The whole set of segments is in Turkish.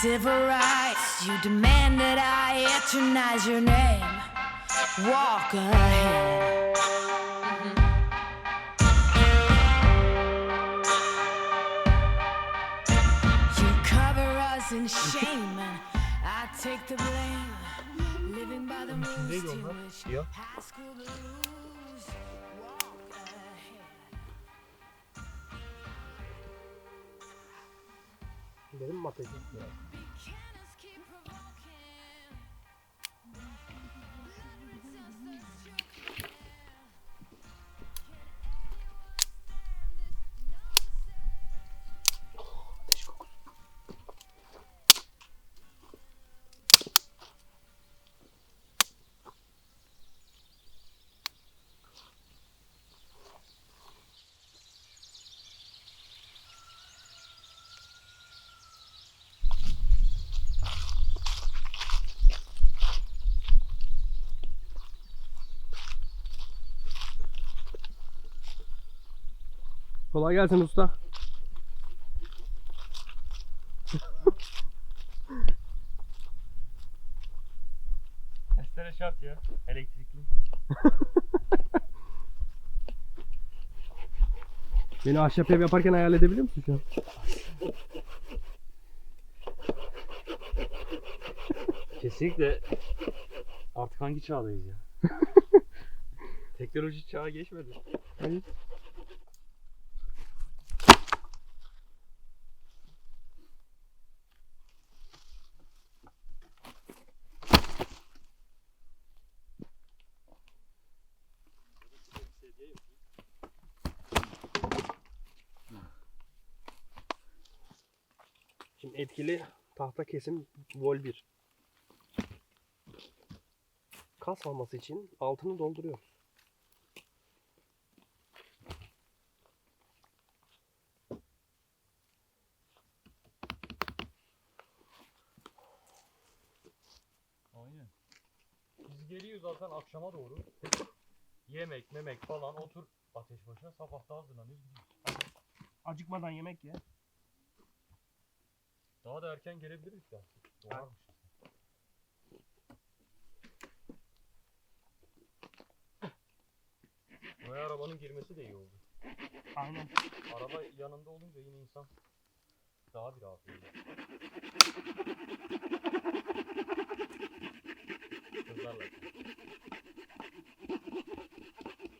civil rights. You demand that I eternize your name. Walk ahead. You cover us in shame, and I take the blame. Living by the rules to which high school blues. Walk ahead. Kolay gelsin usta. Testere şart ya. Elektrikli. Beni ahşap ev yaparken hayal edebiliyor musun şu an? Kesinlikle artık hangi çağdayız ya? Teknoloji çağı geçmedi. Hayır. Etkili tahta kesim vol 1. Kas alması için altını dolduruyoruz. Aynen. Biz geliyoruz zaten akşama doğru. Yemek, memek falan otur ateş başına sabah da hazırlanıyoruz gidiyoruz. Acıkmadan yemek ye. Daha da erken gelebiliriz ya. Doğarmış. Buraya arabanın girmesi de iyi oldu. Aynen. Araba yanında olunca yine insan daha bir rahat oluyor. Kızlarla.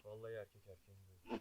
Vallahi erkek erkeğin böyle.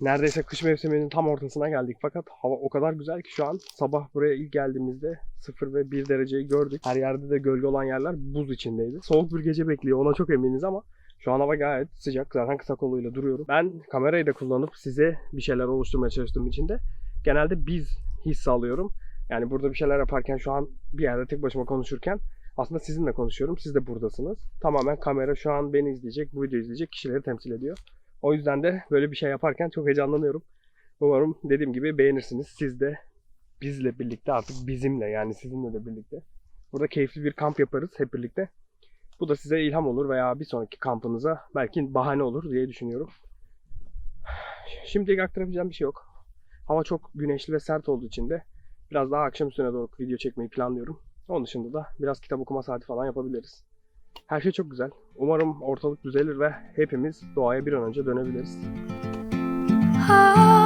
Neredeyse kış mevsiminin tam ortasına geldik fakat hava o kadar güzel ki şu an sabah buraya ilk geldiğimizde 0 ve 1 dereceyi gördük. Her yerde de gölge olan yerler buz içindeydi. Soğuk bir gece bekliyor ona çok eminiz ama şu an hava gayet sıcak. Zaten kısa kolluyla duruyorum. Ben kamerayı da kullanıp size bir şeyler oluşturmaya çalıştığım için de genelde biz his alıyorum. Yani burada bir şeyler yaparken şu an bir yerde tek başıma konuşurken aslında sizinle konuşuyorum. Siz de buradasınız. Tamamen kamera şu an beni izleyecek, bu videoyu izleyecek kişileri temsil ediyor. O yüzden de böyle bir şey yaparken çok heyecanlanıyorum. Umarım dediğim gibi beğenirsiniz. Siz de bizle birlikte artık bizimle yani sizinle de birlikte. Burada keyifli bir kamp yaparız hep birlikte. Bu da size ilham olur veya bir sonraki kampınıza belki bahane olur diye düşünüyorum. Şimdilik aktarabileceğim bir şey yok. Hava çok güneşli ve sert olduğu için de biraz daha akşam üstüne doğru video çekmeyi planlıyorum. Onun dışında da biraz kitap okuma saati falan yapabiliriz. Her şey çok güzel. Umarım ortalık düzelir ve hepimiz doğaya bir an önce dönebiliriz. heart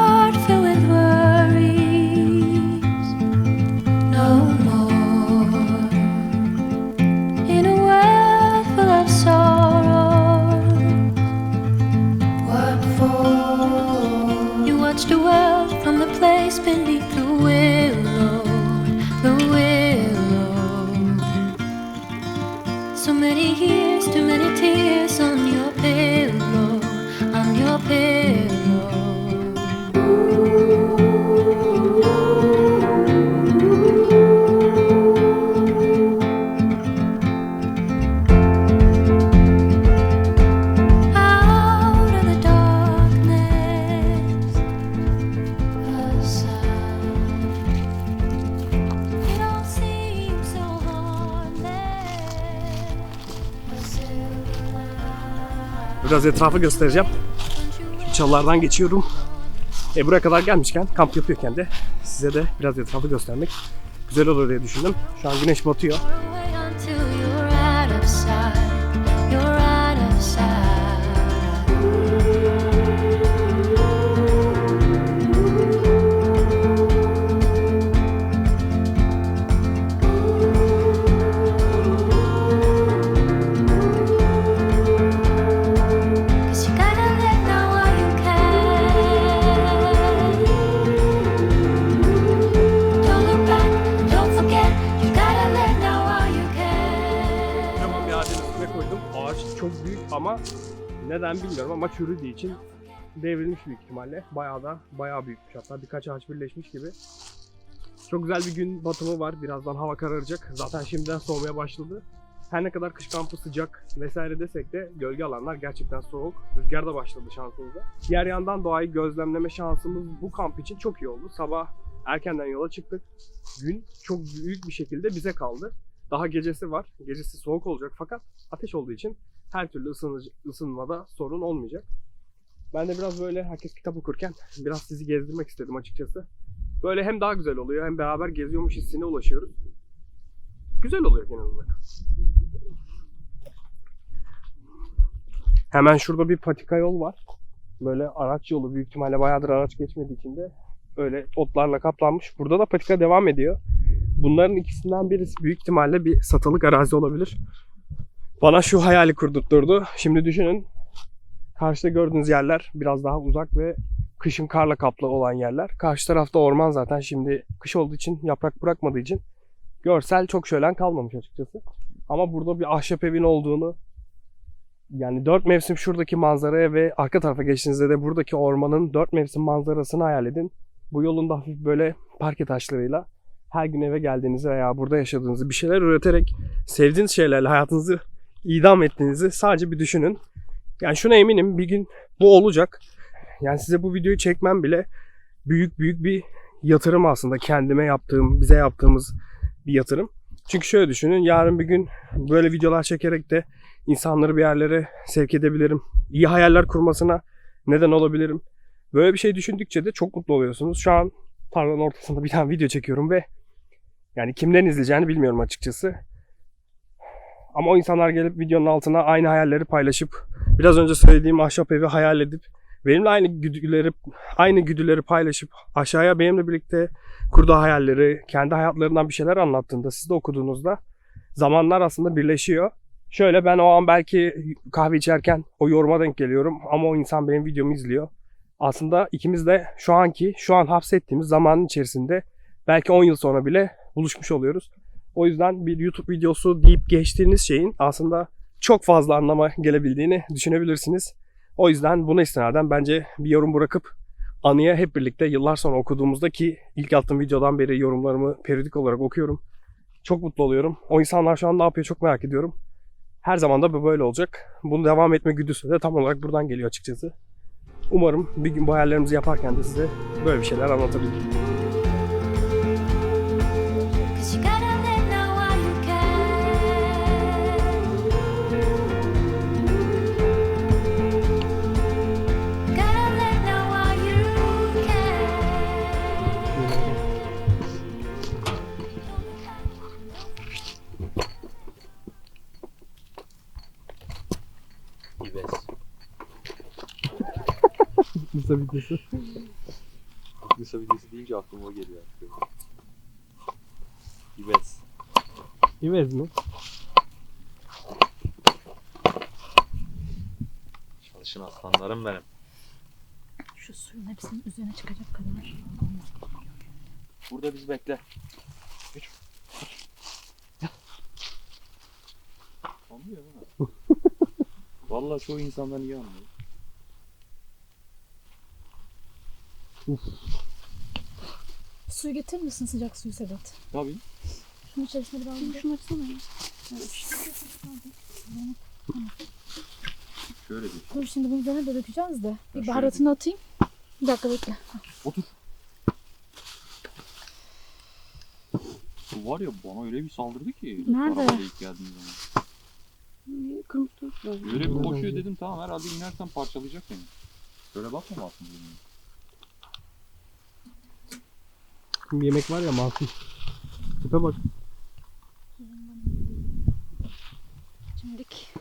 Biraz etrafı göstereceğim. Çalılardan geçiyorum. E buraya kadar gelmişken, kamp yapıyorken de size de biraz etrafı göstermek güzel olur diye düşündüm. Şu an güneş batıyor. Çürüdüğü için devrilmiş büyük ihtimalle. Bayağı da bayağı büyükmüş hatta birkaç ağaç birleşmiş gibi. Çok güzel bir gün batımı var. Birazdan hava kararacak. Zaten şimdiden soğumaya başladı. Her ne kadar kış kampı sıcak vesaire desek de gölge alanlar gerçekten soğuk. Rüzgar da başladı şansımıza. Diğer yandan doğayı gözlemleme şansımız bu kamp için çok iyi oldu. Sabah erkenden yola çıktık. Gün çok büyük bir şekilde bize kaldı. Daha gecesi var. Gecesi soğuk olacak fakat ateş olduğu için her türlü ısınıcı, ısınmada sorun olmayacak. Ben de biraz böyle herkes kitap okurken biraz sizi gezdirmek istedim açıkçası. Böyle hem daha güzel oluyor hem beraber geziyormuş hissine ulaşıyoruz. Güzel oluyor genel olarak. Hemen şurada bir patika yol var. Böyle araç yolu büyük ihtimalle bayağıdır araç geçmediği için de öyle otlarla kaplanmış. Burada da patika devam ediyor. Bunların ikisinden birisi büyük ihtimalle bir satılık arazi olabilir. Bana şu hayali kurdurtturdu. Şimdi düşünün. Karşıda gördüğünüz yerler biraz daha uzak ve kışın karla kaplı olan yerler. Karşı tarafta orman zaten şimdi kış olduğu için yaprak bırakmadığı için görsel çok şölen kalmamış açıkçası. Ama burada bir ahşap evin olduğunu yani dört mevsim şuradaki manzaraya ve arka tarafa geçtiğinizde de buradaki ormanın dört mevsim manzarasını hayal edin. Bu yolun da hafif böyle parke taşlarıyla her gün eve geldiğinizi veya burada yaşadığınızı bir şeyler üreterek sevdiğiniz şeylerle hayatınızı idam ettiğinizi sadece bir düşünün. Yani şuna eminim bir gün bu olacak. Yani size bu videoyu çekmem bile büyük büyük bir yatırım aslında kendime yaptığım, bize yaptığımız bir yatırım. Çünkü şöyle düşünün yarın bir gün böyle videolar çekerek de insanları bir yerlere sevk edebilirim. İyi hayaller kurmasına neden olabilirim. Böyle bir şey düşündükçe de çok mutlu oluyorsunuz. Şu an tarlanın ortasında bir tane video çekiyorum ve yani kimden izleyeceğini bilmiyorum açıkçası. Ama o insanlar gelip videonun altına aynı hayalleri paylaşıp biraz önce söylediğim ahşap evi hayal edip benimle aynı güdüleri aynı güdüleri paylaşıp aşağıya benimle birlikte kurduğu hayalleri, kendi hayatlarından bir şeyler anlattığında siz de okuduğunuzda zamanlar aslında birleşiyor. Şöyle ben o an belki kahve içerken o yoruma denk geliyorum ama o insan benim videomu izliyor. Aslında ikimiz de şu anki, şu an hapsettiğimiz zamanın içerisinde belki 10 yıl sonra bile buluşmuş oluyoruz. O yüzden bir YouTube videosu deyip geçtiğiniz şeyin aslında çok fazla anlama gelebildiğini düşünebilirsiniz. O yüzden buna istinaden bence bir yorum bırakıp anıya hep birlikte yıllar sonra okuduğumuzda ki ilk attığım videodan beri yorumlarımı periyodik olarak okuyorum. Çok mutlu oluyorum. O insanlar şu an ne yapıyor çok merak ediyorum. Her zaman da böyle olacak. Bunu devam etme güdüsü de tam olarak buradan geliyor açıkçası. Umarım bir gün bu hayallerimizi yaparken de size böyle bir şeyler anlatabilirim. Kısa videosu. Kısa videosu deyince aklıma o geliyor. İbes. İvez mi? Çalışın aslanlarım benim. Şu suyun hepsinin üzerine çıkacak kadar. Burada biz bekle. Geç. Anlıyor mi? Vallahi çoğu insandan iyi anlıyor. Suyu getirir misin sıcak suyu Sedat? Tabii. Şunun içerisine biraz Şunu, şunu açsana. Şöyle bir. Dur şimdi bunun üzerine de dökeceğiz de. Bir baharatını atayım. Bir dakika bekle. Otur. Bu var ya bana öyle bir saldırdı ki. Nerede? Arabada ilk geldiğim zaman. kırmızı tavuk lazım. Öyle bir koşuyor dedim tamam herhalde inersen parçalayacak beni. Böyle bakma aslında. Şimdi yemek var ya masum. Tipe bak. Şimdilik.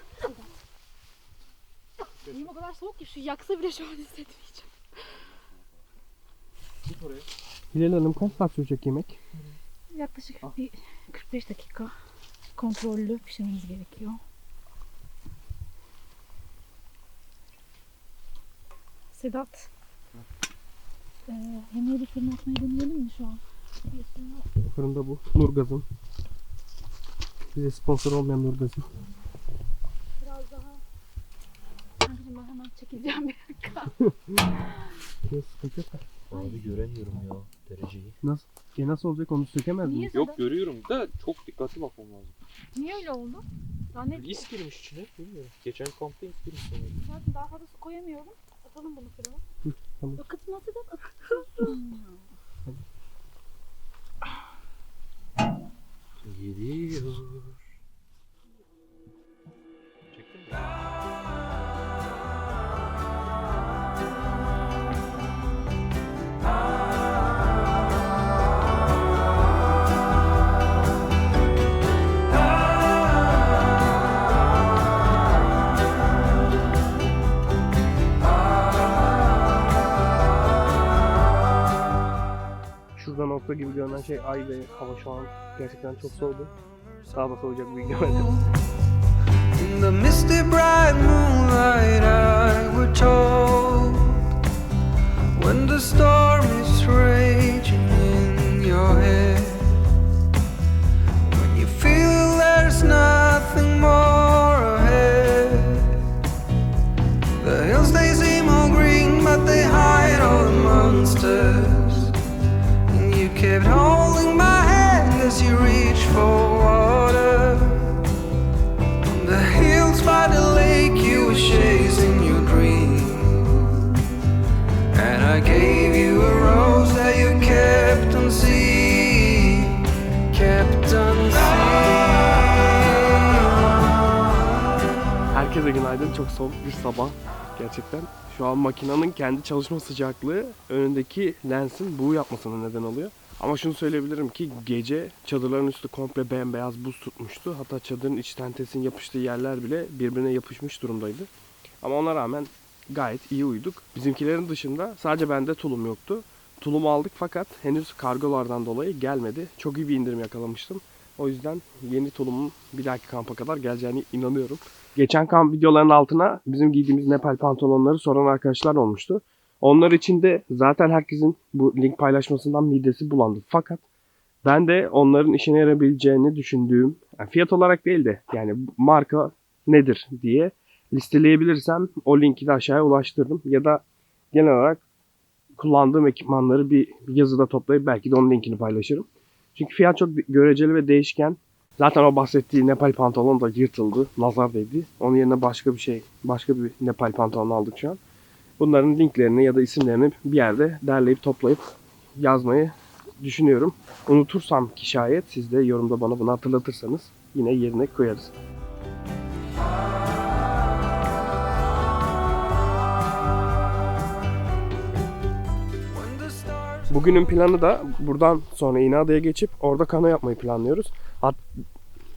Benim o kadar soğuk ki şu yaksa bile şu an hissetmeyeceğim. Hilal Hanım kaç saat sürecek yemek? Yaklaşık bir 45 dakika kontrollü pişirmemiz gerekiyor. Sedat. Ee, yemeği bir fırına atmayı deneyelim mi şu an? Fırında bu. Nurgaz'ın. Bize sponsor olmayan Nurgaz'ın. Biraz daha... Kankacığım ben hemen çekileceğim bir dakika. Yok sıkıntı yok. Abi göremiyorum ya dereceyi. Nasıl? E nasıl olacak onu sökemez Niye miyiz? Sedat? Yok görüyorum da çok dikkatli bakmam lazım. Niye öyle oldu? Daha net İs girmiş içine bilmiyorum. Geçen kampta is girmiş sanırım. Zaten daha fazla su koyamıyorum. Atalım bunu fırına. tamam. Akıtma Sedat akıtıyorsun. Geliyor. Çektin Şurada nokta gibi görünen şey ay ve hava şu an gerçekten çok soğudu. Daha da soğuyacak büyük ihtimalle. In the misty bright moonlight, I were told when the storm is raging in your head, when you feel there's nothing were chasing your dream. And I gave you a rose that you kept unseen, kept unseen. Herkese günaydın. Çok soğuk bir sabah gerçekten. Şu an makinenin kendi çalışma sıcaklığı önündeki lensin buğu yapmasına neden oluyor. Ama şunu söyleyebilirim ki gece çadırların üstü komple bembeyaz buz tutmuştu. Hatta çadırın iç tentesin yapıştığı yerler bile birbirine yapışmış durumdaydı. Ama ona rağmen gayet iyi uyuduk. Bizimkilerin dışında sadece bende tulum yoktu. Tulumu aldık fakat henüz kargolardan dolayı gelmedi. Çok iyi bir indirim yakalamıştım. O yüzden yeni tulumun bir dahaki kampa kadar geleceğine inanıyorum. Geçen kamp videolarının altına bizim giydiğimiz Nepal pantolonları soran arkadaşlar olmuştu. Onlar için de zaten herkesin bu link paylaşmasından midesi bulandı. Fakat ben de onların işine yarayabileceğini düşündüğüm, yani fiyat olarak değil de yani marka nedir diye listeleyebilirsem o linki de aşağıya ulaştırdım. Ya da genel olarak kullandığım ekipmanları bir yazıda toplayıp belki de onun linkini paylaşırım. Çünkü fiyat çok göreceli ve değişken. Zaten o bahsettiği Nepal pantolon da yırtıldı, nazar değdi. Onun yerine başka bir şey, başka bir Nepal pantolon aldık şu an. Bunların linklerini ya da isimlerini bir yerde derleyip toplayıp yazmayı düşünüyorum. Unutursam ki şayet siz de yorumda bana bunu hatırlatırsanız yine yerine koyarız. Bugünün planı da buradan sonra İnada'ya geçip orada kano yapmayı planlıyoruz. Hat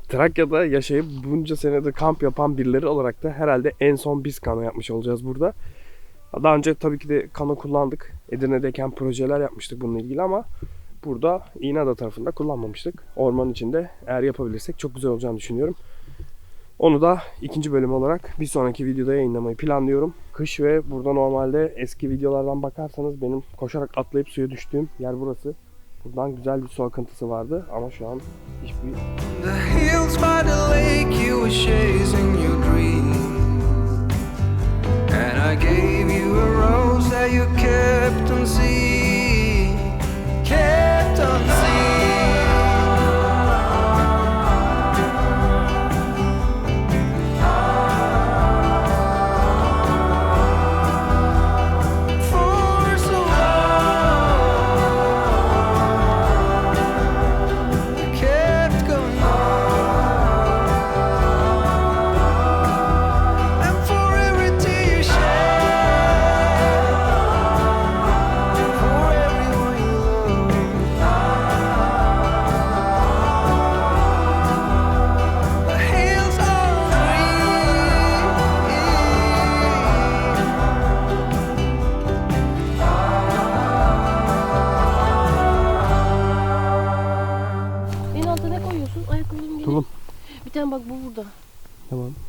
Trakya'da yaşayıp bunca senedir kamp yapan birileri olarak da herhalde en son biz kano yapmış olacağız burada. Daha önce tabii ki de kano kullandık. Edirne'deyken projeler yapmıştık bununla ilgili ama burada İnada tarafında kullanmamıştık. Orman içinde eğer yapabilirsek çok güzel olacağını düşünüyorum. Onu da ikinci bölüm olarak bir sonraki videoda yayınlamayı planlıyorum. Kış ve burada normalde eski videolardan bakarsanız benim koşarak atlayıp suya düştüğüm yer burası. Buradan güzel bir su akıntısı vardı ama şu an hiçbir I gave you a rose that you kept unseen, kept unseen. For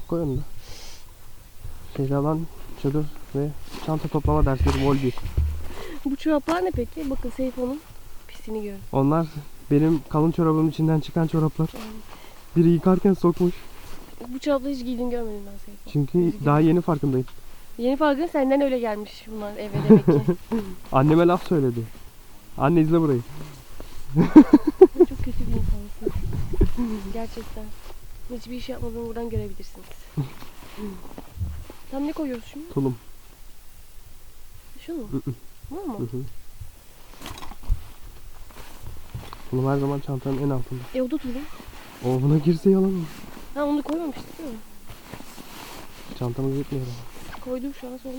Tamam. Koy onu da. Şeyde alan çadır ve çanta toplama dersleri vol 1. Bu çoraplar ne peki? Bakın Seyfo'nun pisini görün. Onlar benim kalın çorabımın içinden çıkan çoraplar. Biri yıkarken sokmuş. Bu çorapları hiç giydiğini görmedim ben Seyfo. Çünkü daha yeni farkındayım. Yeni farkın senden öyle gelmiş bunlar eve demek ki. Anneme laf söyledi. Anne izle burayı. Çok kötü bir insansın. Gerçekten. Hiçbir iş yapmadığını buradan görebilirsiniz. Tam ne koyuyoruz şimdi? Tulum. Şu mu? Bu mu? Tulum her zaman çantanın en altında. E o da tulum. O buna girse yalan olur. Ha onu koymamıştık değil mi? Çantamız yetmiyor. Koydum şu an sonra.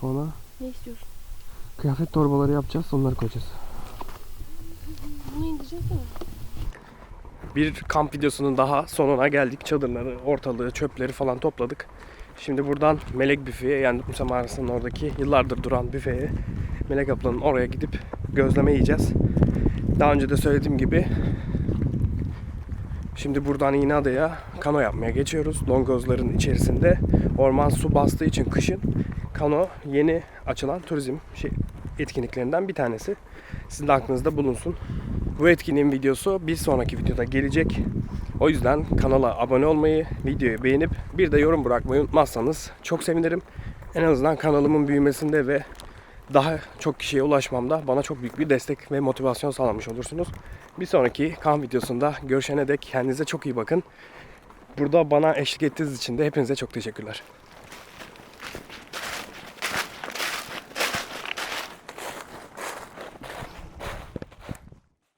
Sonra Ne istiyorsun? kıyafet torbaları yapacağız. Onları koyacağız. Bunu indireceğiz değil mi? Bir kamp videosunun daha sonuna geldik. Çadırları, ortalığı, çöpleri falan topladık. Şimdi buradan Melek Büfe'ye yani Musa Mağarası'nın oradaki yıllardır duran büfeye Melek Ablanın oraya gidip gözleme yiyeceğiz. Daha önce de söylediğim gibi şimdi buradan İğneada'ya kano yapmaya geçiyoruz. Longozların içerisinde orman su bastığı için kışın kano yeni açılan turizm şey, etkinliklerinden bir tanesi. Sizin de aklınızda bulunsun. Bu etkinliğin videosu bir sonraki videoda gelecek. O yüzden kanala abone olmayı, videoyu beğenip bir de yorum bırakmayı unutmazsanız çok sevinirim. En azından kanalımın büyümesinde ve daha çok kişiye ulaşmamda bana çok büyük bir destek ve motivasyon sağlamış olursunuz. Bir sonraki kamp videosunda görüşene dek kendinize çok iyi bakın. Burada bana eşlik ettiğiniz için de hepinize çok teşekkürler.